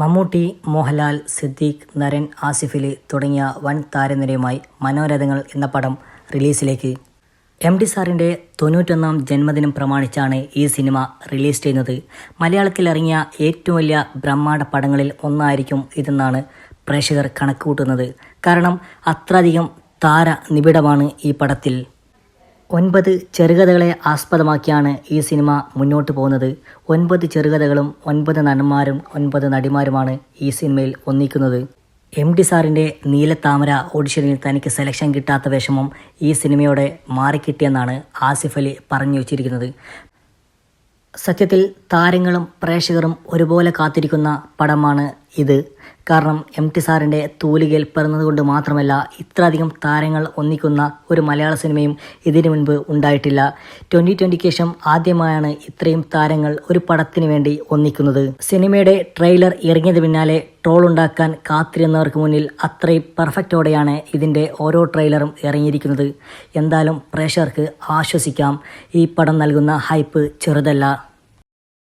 മമ്മൂട്ടി മോഹൻലാൽ സിദ്ദീഖ് നരൻ ആസിഫ് തുടങ്ങിയ വൻ താരനിരയുമായി മനോരഥങ്ങൾ എന്ന പടം റിലീസിലേക്ക്. എം ഡി സാറിന്റെ തൊണ്ണൂറ്റൊന്നാം ജന്മദിനം പ്രമാണിച്ചാണ് ഈ സിനിമ റിലീസ് ചെയ്യുന്നത്. മലയാളത്തിൽ ഇറങ്ങിയ ഏറ്റവും വലിയ ബ്രഹ്മാണ്ഡ പടങ്ങളിൽ ഒന്നായിരിക്കും ഇതെന്നാണ് പ്രേക്ഷകർ കണക്കുകൂട്ടുന്നത്. കാരണം അത്രയധികം താര നിബിഡമാണ് ഈ പടത്തിൽ. ഒൻപത് ചെറുകഥകളെ ആസ്പദമാക്കിയാണ് ഈ സിനിമ മുന്നോട്ട് പോകുന്നത്. ഒൻപത് ചെറുകഥകളും ഒൻപത് നടന്മാരും ഒൻപത് നടിമാരുമാണ് ഈ സിനിമയിൽ ഒന്നിക്കുന്നത്. എം ഡി സാറിന്റെ നീലത്താമര ഓഡിഷനിൽ തനിക്ക് സെലക്ഷൻ കിട്ടാത്ത വിഷമം ഈ സിനിമയോടെ മാറിക്കിട്ടിയെന്നാണ് ആസിഫ് അലി പറഞ്ഞു വച്ചിരിക്കുന്നത്. സത്യത്തിൽ താരങ്ങളും പ്രേക്ഷകരും ഒരുപോലെ കാത്തിരിക്കുന്ന പടമാണ് ഇത്. കാരണം എം ടി സാറിന്റെ തൂലികയിൽ പിറന്നതുകൊണ്ട് മാത്രമല്ല ഇത്രയധികം താരങ്ങൾ ഒന്നിക്കുന്ന ഒരു മലയാള സിനിമയും ഇതിനു മുൻപ് ഉണ്ടായിട്ടില്ല. ട്വന്റി ട്വന്റിക്ക് ശേഷം ആദ്യമായാണ് ഇത്രയും താരങ്ങൾ ഒരു പടത്തിന് വേണ്ടി ഒന്നിക്കുന്നത്. സിനിമയുടെ ട്രെയിലർ ഇറങ്ങിയത് പിന്നാലെ ട്രോൾ ഉണ്ടാക്കാൻ കാത്തിരുന്നവർക്ക് മുന്നിൽ അത്രയും പെർഫെക്റ്റോടെയാണ് ഇതിന്റെ ഓരോ ട്രെയിലറും ഇറങ്ങിയിരിക്കുന്നത്. എന്തായാലും പ്രേക്ഷകർക്ക് ആശ്വസിക്കാം. ഈ പടം നൽകുന്ന ഹൈപ്പ് ചെറുതല്ല.